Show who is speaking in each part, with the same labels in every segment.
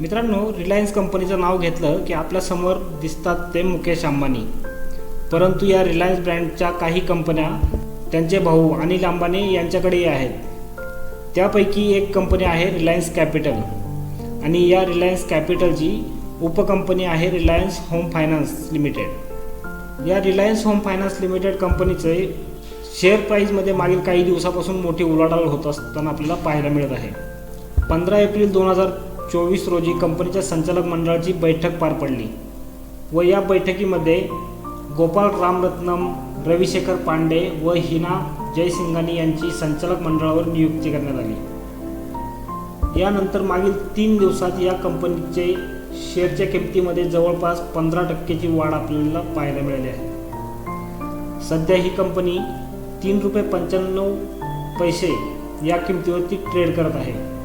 Speaker 1: मित्रांनो रिलायन्स कंपनीचं नाव घेतलं की आपल्यासमोर दिसतात ते मुकेश अंबानी. परंतु या रिलायन्स ब्रँडच्या काही कंपन्या त्यांचे भाऊ अनिल अंबानी यांच्याकडेही आहेत. त्यापैकी एक कंपनी आहे रिलायन्स कॅपिटल आणि या रिलायन्स कॅपिटलची उपकंपनी आहे रिलायन्स होम फायनान्स लिमिटेड या रिलायन्स होम फायनान्स लिमिटेड कंपनीचे शेअर प्राईजमध्ये मागील काही दिवसापासून मोठी उलाढाल होत असताना आपल्याला पाहायला मिळत आहे. पंधरा एप्रिल दोन हजार चोवीस रोजी कंपनीच्या संचालक मंडळाची बैठक पार पडली व या बैठकीमध्ये गोपाल रामरत्नम रविशेखर पांडे व हिना जयसिंघानी यांची संचालक मंडळावर नियुक्ती करण्यात आली. यानंतर मागील तीन दिवसात या कंपनीचे शेअरच्या किमतीमध्ये जवळपास पंधरा टक्केची वाढ आपल्याला पाहायला मिळाली आहे. सध्या ही कंपनी तीन रुपये पंच्याण्णव पैसे या किमतीवरती ट्रेड करत आहे.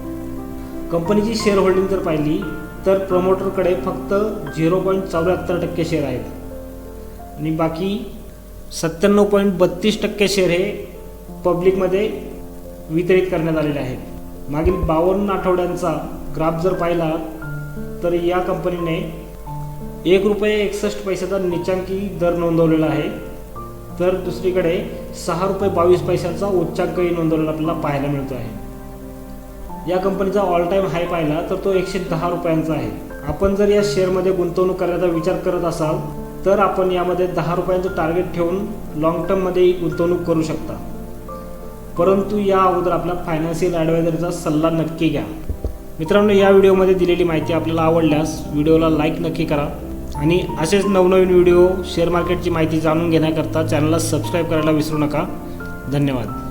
Speaker 1: कंपनीची शेअर होल्डिंग जर पाहिली तर प्रमोटरकडे फक्त झिरो पॉईंट चौऱ्याहत्तर टक्के शेअर आहेत. आणि बाकी सत्त्याण्णव पॉईंट बत्तीस टक्के शेअर हे पब्लिकमध्ये वितरित करण्यात आलेले आहेत. मागील बावन्न आठवड्यांचा ग्राफ जर पाहिला तर या कंपनीने एक रुपये एकसष्ट पैशाचा निचांकी दर नोंदवलेला आहे. तर दुसरीकडे सहा रुपये बावीस पैशाचा उच्चांकही नोंदवलेला आपल्याला पाहायला मिळतो आहे या कंपनीचा ऑल टाईम हाय पाहिला तर तो एकशे दहा रुपयांचा आहे. आपण जर या शेअरमध्ये गुंतवणूक करण्याचा विचार करत असाल तर आपण यामध्ये दहा रुपयांचं टार्गेट ठेवून लॉंग टर्ममध्येही गुंतवणूक करू शकता. परंतु या अगोदर आपला फायनान्शियल ॲडवायझरचा सल्ला नक्की घ्या. मित्रांनो या व्हिडिओमध्ये दिलेली माहिती आपल्याला आवडल्यास व्हिडिओला लाईक नक्की करा आणि असेच नवनवीन व्हिडिओ शेअर मार्केटची माहिती जाणून घेण्याकरता चॅनलला सबस्क्राईब करायला विसरू नका. धन्यवाद.